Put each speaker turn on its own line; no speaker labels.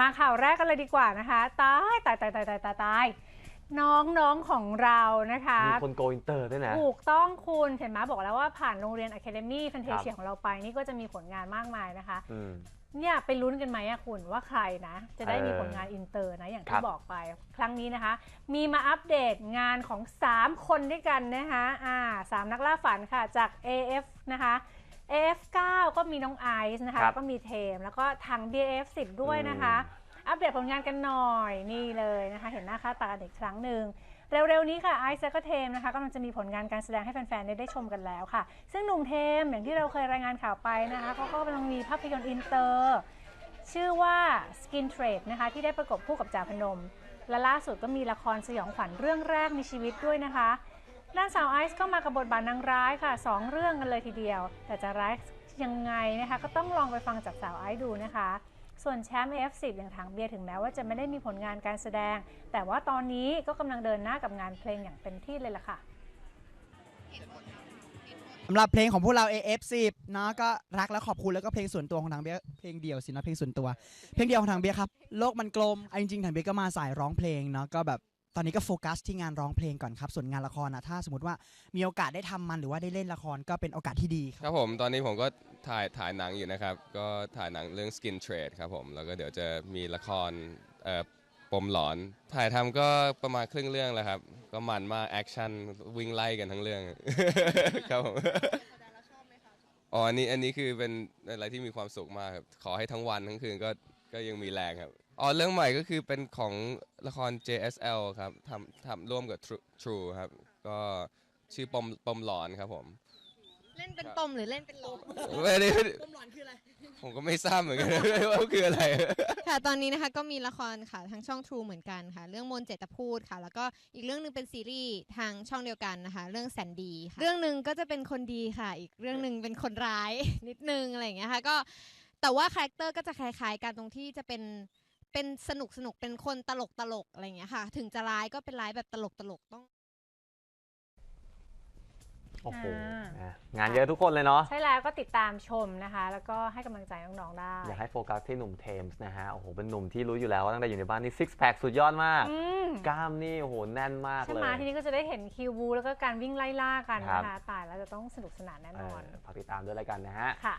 มาข่าวแรกกันเลยดีกว่านะคะตายตายตายตายตายตายตายน้องน้องของเรานะคะ
มีคนโกอินเตอร์ด้วยนะ
ถูกต้องคุณเห็นไหมบอกแล้วว่าผ่านโรงเรียน Academy f a n t a s i a
ครับ
ของเราไปนี่ก็จะมีผลงานมากมายนะคะ
อืม
เนี่ยไปลุ้นกันไหมอะคุณว่าใครนะ จะได้มี
เออ
ผลงานอินเตอร์นะอย่าง
ครั
ที่
บ
บอกไป ครั้งนี้นะคะ มีมาอัปเดตงานของ 3 คนด้วยกันนะคะอ่าสามนักล่าฝันค่ะจาก AF นะคะ AF9 ก็มีน้องไอซ์นะคะ
ครับ
แล้วก็มีเทม แล้วก็ทาง BF10 ด้วยนะคะ อัปเดตผลงานกันหน่อยนี่เลยนะคะ เห็นหน้าค่าตากันอีกครั้งหนึ่งเร็วๆนี้ค่ะไอซ์และก็เทมนะคะกำลังจะมีผลงานการแสดงให้แฟนๆได้ได้ชมกันแล้วค่ะ ซึ่งหนุ่มเทมอย่างที่เราเคยรายงานข่าวไปนะคะเขาก็กำลังมีภาพยนตร์อินเตอร์ ชื่อว่า Skin Trade นะคะที่ได้ประกบคู่กับจ่าพนม และล่าสุดก็มีละครสยองขวัญเรื่องแรกในชีวิตด้วยนะคะ ด้านสาวไอซ์ก็มากับบทบาทนางร้ายค่ะสองเรื่องกันเลยทีเดียว แต่จะร้ายยังไงนะคะ ก็ต้องลองไปฟังจากสาวไอซ์ดูนะคะ ส่วนแชมป์ F10 อย่างถังเบียร์ถึงแม้ว่าจะไม่ได้มีผลงานการแสดง แต่ว่าตอนนี้ก็กำลังเดินหน้ากับงานเพลงอย่างเต็มที่เลยล่ะค่ะ
สำหรับเพลงของพวกเรา AF10 เนาะก็รักและขอบคุณแล้วก็เพลงส่วนตัวของทางเบียร์เพลงเดียวสินะเพลงส่วนตัว เพลงเดียวของทางเบียร์ครับโลกมันกลมเอาจริงๆทางเบียร์ก็มาสายร้องเพลงเนาะก็แบบ อนนี้ก็โฟกัสที่งานร้องเพลงก่อนครับส่วนงานละครนะถ้าสมมติว่ามีโอกาสได้ทำมันหรือว่าได้เล่นละครก็เป็นโอกาสที่ดีครับ
ครับผมตอนนี้ผมก็ถ่ายถ่ายหนังอยู่นะครับ ก็ถ่ายหนังเรื่อง Skin Trade ครับผมแล้วก็เดี๋ยวจะมีละครเอ่อปมหลอน ถ่ายทำก็ประมาณครึ่งเรื่องแล้วครับ ก็มันมากแอคชั่นวิ่งไล่กันทั้งเรื่องครับผมอ๋ออันนี้อันนี้คือเป็นอะไรที่มีความสุขมากครับ ขอให้ทั้งวันทั้งคืนก็ก็ยังมีแรงครับ อ๋อเรื่องใหม่ก็คือเป็นของละคร JSL ครับทำทำร่วมกับ True, True ครับ ก็ชื่อปมปมหลอนครับผม
เล่นเป็นปมหรือเล่นเป็นหลอน
ไม่ได้ผมก็ไม่ทราบเหมือนกัน ว่าคืออะไร
ค่ะตอนนี้นะคะก็มีละครค่ะทางช่อง True เหมือนกันค่ะ เรื่องมนต์เจตพูดค่ะ แล้วก็อีกเรื่องหนึงเป็นซีรีส์ทางช่องเดียวกันนะคะ เรื่องแสนดีค่ะ เรื่องหนึ่งก็จะเป็นคนดีค่ะ อีกเรื่องหนึ่งเป็นคนร้าย นิดนึงอะไรอย่างเงี้ยค่ะก็แต่ว่าคาแรคเตอร์ก็จะคล้ายๆกันตรงที่จะเป็น เป็นสนุกสนุกเป็นคนตลกตลกอะไรอย่างเงี้ยค่ะ ถึงจะร้ายก็เป็นร้ายแบบตลกตลกต้อง
โอ้โห
อ่า
นะงานเยอะทุกคนเลยเนาะ
ใช่แล้วก็ติดตามชมนะคะ แล้วก็ให้กำลังใจน้องๆได้
อยากให้โฟกัสที่หนุ่มเทมส์นะฮะ โอ้โห เป็นหนุ่มที่รู้อยู่แล้วว่าตั้งแต่อยู่ในบ้านนี่ซิกแพคสุดยอดมาก
อืม
กล้ามนี่โอ้โหแน่นมาก
ใช่
เล
ไหม
ย
ทีนี้ก็จะได้เห็นคิวบูแล้วก็การวิ่งไล่ล่ากัน
ครับ
นะคะตายแล้วจะต้องสนุกสนานแน่
เอน
อน
อฝากติดตามด้วยแล้วกันนะฮะ
ค่ะ